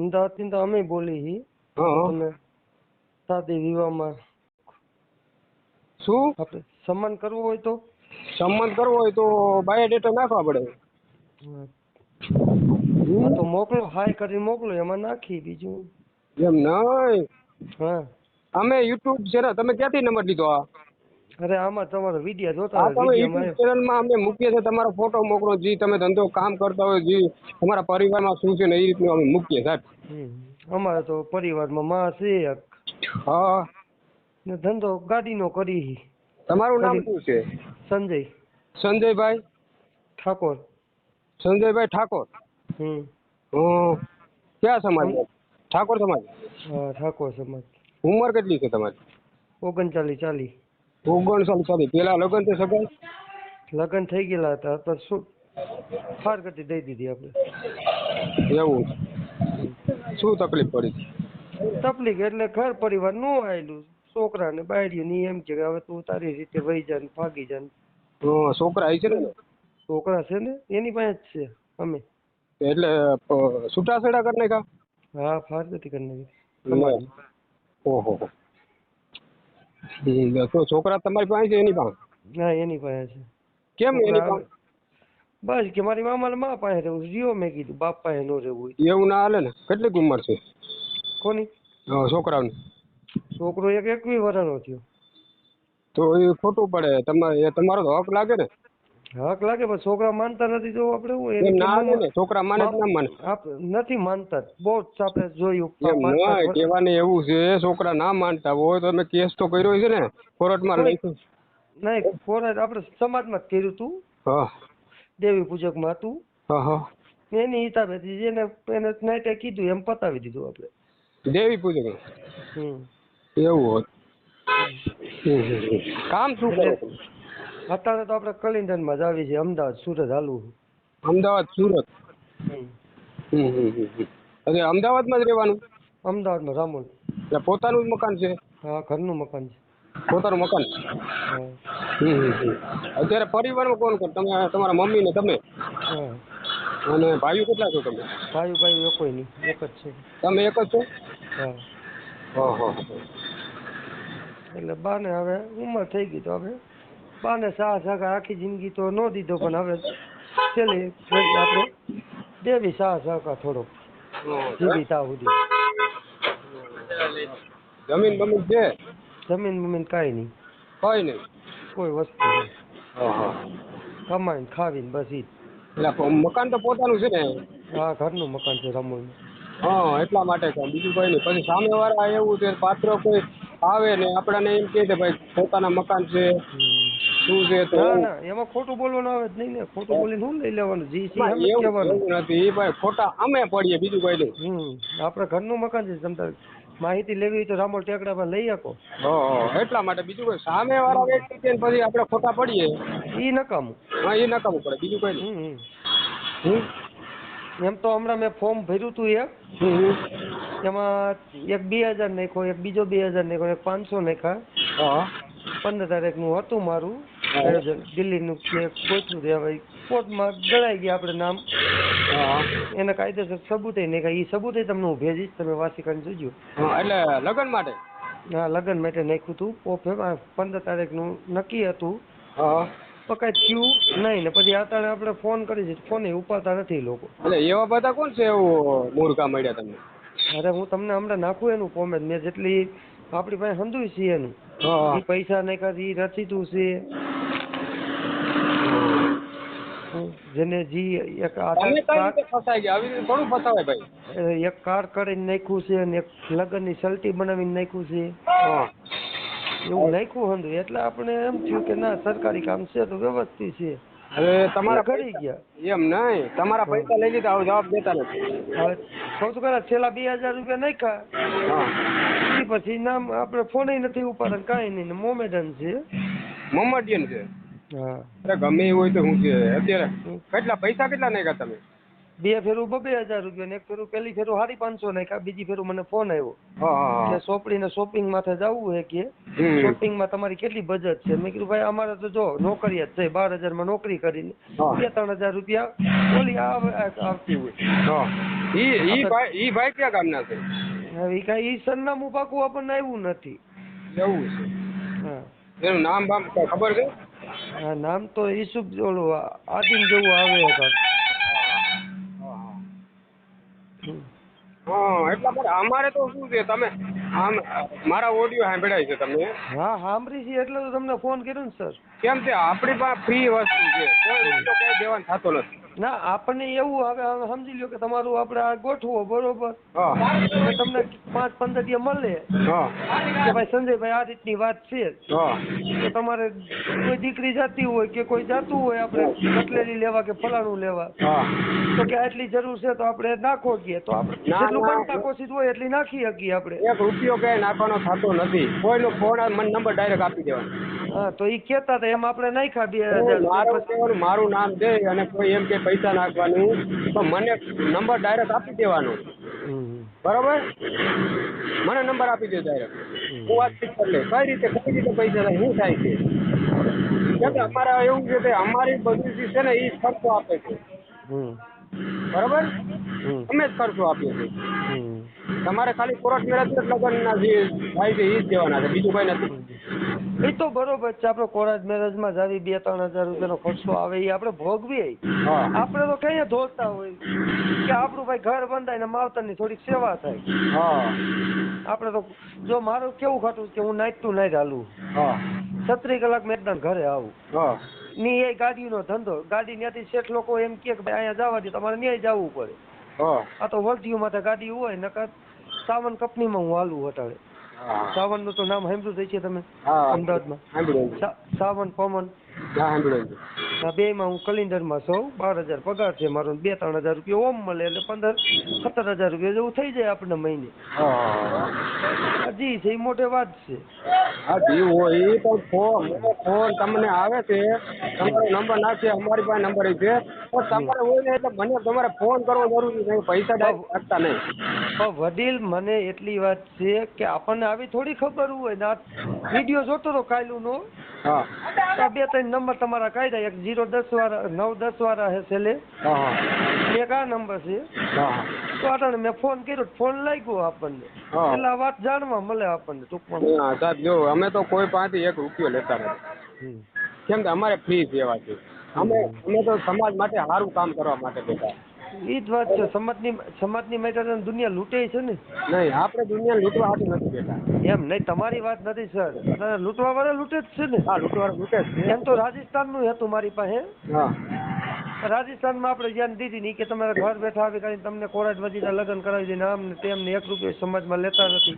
અમદાવાદથી તો અમે બોલી હી. તમે શાદી વિવાહમાં શું? આપણે સન્માન કરવું હોય તો? સંમત કરવો હોય તો બાયોડેટા નાખવા પડે. તો મોકલો હાય કરીને મોકલો એમાં નાખી બીજું. એમ નહીં. હા. અમે યુટ્યુબ ચેનલ તમે ક્યાંથી નંબર લીધો આ? અરે આમાં તમારો વિડિયો જોતા હોય વિડીયોમાં યુટ્યુબ અમે મૂકીએ છીએ તમારો ફોટો મોકલો જી તમે ધંધો કામ કરતા હોય જી તમારા પરિવારમાં શું છે ને એ રીતનું અમે મૂકીએ સાહેબ. અમારે તો પરિવારમાં માં છે એક. હા. ને ધંધો ગાડીનો કરી. તમારું નામ શું છે? સંજય. સંજયભાઈ? ઠાકોર. સંજયભાઈ ઠાકોર? હમ. ક્યાં કયા સમાજ? ઠાકોર સમાજ? હા ઠાકોર સમાજ. ઉંમર કેટલી છે તમારી? ઓગણચાલીસ ચાલીસ. ઓગણસાલ સાલી પેલા લગ્ન છે સગાઈ? લગ્ન થઈ ગયેલા હતા તો શું? ફાર કરતી દઈ દીધી આપણે. એવું શું તકલીફ પડી? તકલીફ એટલે ઘર પરિવારનું આવેલું છોકરા ને બાયડીઓ ની એમ કે હવે તું તારી રીતે વહી જા ને ભાગી જા ને. છોકરા આવી છે ને? છોકરા છે ને? એની પાસે જ છે અમે. એટલે છૂટાછેડા કરી નાખ્યા? હા ફાર કરતી કરી નાખી. ઓહો. તો છોકરા તમારી પાસે છે એની પાસે? ના એની પાસે છે. કેમ એની પાસે? બસ કે મારી મામા મા પાસે રહેવું જીઓ મેં કીધું બાપ પાસે નો રહેવું એવું ના હાલે ને? કેટલીક ઉંમર છે? કોની? છોકરાની. છોકરો એક એકવી વર્ષનો થયો. તો એ ખોટું પડે. તમારે તમારો તો હક લાગે ને? હક લાગે પણ છોકરા માનતા નથી જો આપણે હું ના ને છોકરા માને ના માને. નથી માનતા. બહુ જ આપણે જોયું. કહેવાને એવું છે છોકરા ના માનતા હોય તો તમે કેસ તો કર્યો છે ને કોર્ટમાં લખ્યું નહીં કોર્ટ આપણે સમાજમાં જ કર્યું તું. હા. દેવી પૂજકમાં હતું. હા હા. એની હિસાબેથી જેને એને નાઈટે કીધું એમ પતાવી દીધું આપણે. દેવી પૂજક. હમ. એવું હોત. કામ શું કરો? અત્યારે તો આપણે કલિંદનમાં જ આવી છે અમદાવાદ સુરત હાલવું અમદાવાદ સુરત? હમ. અમદાવાદમાં જ રહેવાનું? અમદાવાદમાં રામોલ. એટલે પોતાનું જ મકાન છે? હા ઘરનું મકાન છે. પોતાનું મકાન? હા. અત્યારે પરિવારમાં કોણ કોણ? તમે તમારા મમ્મી ને તમે? હા. અને ભાઈઓ કેટલા છો તમે? ભાઈ ભાઈ કોઈ નહીં. એક જ છે. તમે એક જ છો? હા. ઓહો એટલે બાને હવે ઉંમર થઈ ગઈ તો હવે બાને સા સહકાર આખી જિંદગી તો ન દીધો પણ હવે ચલી આપણે દેવી સા સહકાર થોડોક જીવિત સુધી જમીન બમીન છે? જમીન બમીન કાંઈ નહીં. કઈ નહીં? કોઈ વસ્તુ નહીં. ઓહો. કમાઈને ખાવીને બસ ઈ એટલે મકાન તો પોતાનું છે ને? હા ઘરનું મકાન છે રમોલનું હા એટલા માટે કહું બીજું કોઈ નહીં. પછી સામે વાળા એવું છે પાત્ર કોઈ આવે ને આપણને એમ કે ભાઈ પોતાના મકાન છે. શું છે તો? એમાં ખોટું બોલવાનું આવે જ નહીં ને. ખોટું બોલીને શું લઈ લેવાનું? જી સી એમ કહેવાનું. નથી. ભાઈ ખોટા અમે પડીએ બીજું કઈ નહીં. હમ આપણે ઘરનું મકાન છે તમ માહિતી લેવી તો રામોલ ટેકડામાં લઈ શકો એટલા માટે બીજું કોઈ સામે વાળા વ્યક્તિ છે પછી આપણે ખોટા પડીએ. એ નકામું. હા એ નકામું પડે બીજું કઈ નહીં? એમ તો હમણાં મેં ફોર્મ ભર્યું હતું એક. એમાં એક બે હજાર નાખ્યો એક બીજો બે હજાર નાખ્યો એક પાંચસો નાખ્યા. હા. પંદર તારીખનું હતું મારું. દિલ્હીનું છે ગોઠવું છે હવે કોર્ટમાં ગણાઈ ગયા આપણે નામ. એના કાયદેસર સબૂતે નાખ્યા એ સબૂત તમને હું ભેજીશ તમે વાસી કરીને જોજો એટલે લગ્ન માટે? હા લગ્ન માટે નાખ્યું હતું પંદર તારીખનું નક્કી હતું. હા. થયું નહીં ને પછી અત્યારે આપણે ફોન કરી છે ફોન ઉપાડતા નથી લોકો. એટલે એવા બધા કોણ છે એવું મૂર્ખા મળ્યા તમને? અરે હું તમને હમણાં નાખું એનું કોમેન્ટ મેં જેટલી આપણી પાસે હંધુય છે એનું. પૈસા નાખ્યા ઈ રસીદું છે. જેને જી એક આધાર કાર્ડ ફસાઈ ગયા? આવી રીતે થોડું ફસાવાય ભાઈ. એક કાર્ડ કરીને નાખ્યું છે અને એક લગ્નની સલટી બનાવીને નાખ્યું છે. એવું નાખ્યું હતું. એટલે આપણે એમ થયું કે ના સરકારી કામ છે તો વ્યવસ્થિત છે. હવે તમારા ઘડી ગયા. એમ નહીં. તમારા પૈસા લઈ લીધા હવે જવાબ દેતા નથી. હવે કહું છું ખરા છેલ્લા બે હજાર રૂપિયા નાખ્યા. પછી નામ આપણે ફોન નથી ઉપાડે કાંઈ નહીં. મોમેડન છે. મોમેડિયન છે. અરે ગમે એવું હોય તો હું છે અત્યારે કેટલા પૈસા કેટલા નાખ્યા તમે? બે ફેરું બબે હજાર રૂપિયા એક ફેરું પેલી ફેરું સાડી પાંચસો નાખ્યા બીજી ફેરું મને ફોન આવ્યો. એટલે સોપડી ને શોપિંગ માથે જવું હે કે શોપિંગમાં તમારી કેટલી બજેટ છે? મેં કીધું ભાઈ અમારે તો જો નોકરિયાત છે બાર હજારમાં નોકરી કરીને બે ત્રણ હજાર રૂપિયા ઓલી આવ- આવતી હોય. ઈ ભાઈ ઈ ભાઈ ક્યાં છે? હવે કાંઈ ઈ સરનામું પાકું આપણને આવ્યું નથી. એવું છે. એનું નામ બામ ખબર છે? નામ તો ઈસુફ ઓલું આદિમ જેવું આવે. હા એટલા માટે અમારે તો શું છે તમે આમ મારા ઓડિયો સાંભળાય છે તમને. હા સાંભળી છે એટલે તો તમને ફોન કર્યો ને સર કેમ છે? આપણી પાસે ફ્રી વસ્તુ છે. કોઈ રૂપિયો કઈ દેવાનું થતો નથી. ના આપણને એવું હવે સમજી લ્યો કે તમારું આપણે આ ગોઠવો બરોબર? તમને પાંચ પંદર દિવસ મળે. કે ભાઈ સંજયભાઈ આ રીતની વાત છે. તો તમારે કોઈ દીકરી જાતી હોય કે કોઈ જાતું હોય આપણે કટલેરી લેવા કે ફલાણું લેવા. તો કે આટલી જરૂર છે તો આપણે નાખો કે. તો આપણે જેટલું બનતા કોશિશ હોય એટલી નાખી શકીએ આપણે. એક રૂપિયો કઈ નાખવાનો થતો નથી. કોઈનો ફોન મને નંબર ડાયરેક્ટ આપી દેવાનો. હા તો ઈ કેતા હતા એમ આપણે નાખ્યા બે હજાર મારું નામ દે અને કોઈ એમ કે પૈસા નાખવાનું તો મને નંબર ડાયરેક્ટ આપી દેવાનો. બરોબર? મને નંબર આપી દે ડાયરેક્ટ હું વાતચીત કરી લે કઈ રીતે કઈ રીતે પૈસા થાય શું થાય છે? કેમ કે અમારે એવું છે કે અમારી બધી છે ને એ ખર્ચો આપે છે. બરાબર? અમે જ ખર્ચો આપીએ છીએ. તમારે ખાલી કોરટ મેરેજ લગ્નના જે થાય છે એ જ દેવાના છે. બીજું કઈ નથી. એ તો બરોબર છે આપડે કોરાજ મેરેજમાં જાવી બે ત્રણ હજાર રૂપિયાનો ખર્ચો આવે એ આપણે ભોગવીએ. હા. આપણે તો કઈ ધોતા હોય કે આપણું ભાઈ ઘર બંધાય ને માવતરની થોડીક સેવા થાય. આપણે તો જો મારું કેવું ખાતું કે હું નાઈટ ટુ નાઈટ હાલું. હા. છત્રીસ કલાક મેં એકદમ ઘરે આવું. ની એ ગાડીનો ધંધો ગાડી ત્યાંથી શેઠ લોકો એમ કે ભાઈ અહીંયા જવા દે તમારે ન્યાય જવું પડે. હા. આ તો વર્ધિયું માથે ગાડી હોય નકર સાવન કંપનીમાં હું હાલું હટાડે હા. સાવનનું તો નામ સાંભળ્યું છે તમે અમદાવાદ અમદાવાદમાં. સા- સાવન પવન. બેમાં હું કલિન્ડરમાં સૌ બાર હજાર પગાર છે મારો બે ત્રણ હજાર રૂપિયા ઓમ મળે એટલે પંદર સત્તર હજાર રૂપિયા જેવું થઈ જાય આપણને મહિને. જી છે એ મોટે વાત છે. હા હોય એ ફોન ફોન તમને આવે છે. તમારો નંબર નાખીએ અમારી પાસે નંબર છે. પણ તમારે હોય ને એટલે મને તમારે ફોન કરવો જરૂરી છે. પૈસા ડાયરેક્ટ નહીં. પણ વડીલ મને એટલી વાત છે કે આપણને આવી થોડી ખબર હોય ને. વીડિયો જોતો હતો કાયલુનો. હા. આ બે ત્રણ નંબર તમારા કાઢ્યા એક જીરો દસ વાળા નવ દસ વાળા હશે હા એક આ નંબર છે. તો આટાણે મેં ફોન કર્યો ફોન લાગ્યો આપણને. એટલે વાત જાણવા મળે આપણને ટૂંકમાં. હા સાહેબ જો અમે તો કોઈ પાસેથી એક રૂપિયો લેતા નથી. કેમ કે અમારે ફ્રી સેવા છે. અમે અમે તો સમાજ માટે સારું કામ કરવા માટે બેઠા. ઈ જ વાત છે સમાજની સમાજની મેટર દુનિયા લૂંટે છે ને. નહીં આપણે દુનિયા લૂંટવા હાથ નથી બેઠા. એમ નહીં તમારી વાત નથી સર. લૂંટવા વાળા લૂંટે જ છે ને. હા લૂંટવા લૂંટે જ છે. એમ તો રાજસ્થાનનું હતું મારી પાસે. હા. રાજસ્થાનમાં આપણે જ્ઞાન દીધી નહીં કે તમારે ઘર બેઠા આવી કરીને તમને કોરાટ વજીના લગ્ન કરાવી દઈને આમ ને તેમ ને એક રૂપિયો સમાજમાં લેતા નથી.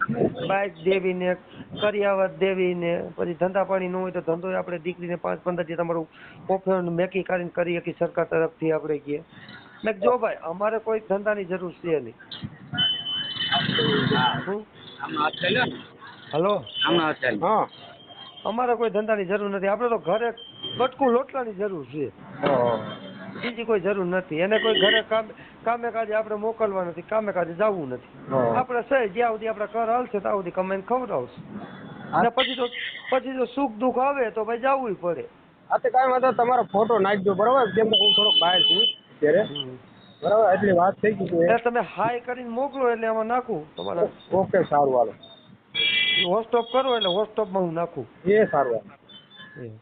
બાઇક દેવી ને કરિયાવત દેવી ને પછી ધંધા પાણી ન હોય તો ધંધો આપણે દીકરીને પાંચ પંદર જે તમારું પોફેણ મેકી કરીને કરી શકીએ સરકાર તરફથી આપણે કહીએ. મેં જો ભાઈ અમારે કોઈ ધંધાની જરૂર છે નહીં? હલો? હા. અમારે કોઈ ધંધાની જરૂર નથી. આપણે તો ઘરે બટકું લોટલાની જરૂર છે. બીજી કોઈ જરૂર નથી. એને કોઈ ઘરે કામ કામે કાજે આપણે મોકલવા નથી કામે કાજે જવું નથી. આપણે સહી જ્યાં સુધી આપણે ઘર હાલશે ત્યાં સુધી કમાઈને ખવડાવશે અને પછી તો પછી જો સુખ દુઃખ આવે તો ભાઈ જવું પડે. હા તો કાંઈ વાંધો. તમારો ફોટો નાખજો બરાબર? કેમ કે હું થોડોક બહાર છું અત્યારે? બરાબર એટલી વાત થઈ ગઈ છે એટલે તમે હાય કરીને મોકલો એટલે આમાં નાખું. તમારા. ઓકે સારું હાલો. હોસ્ટોપ કરો એટલે હોસ્ટોપમાં હું નાખું. એ સારું હાલો.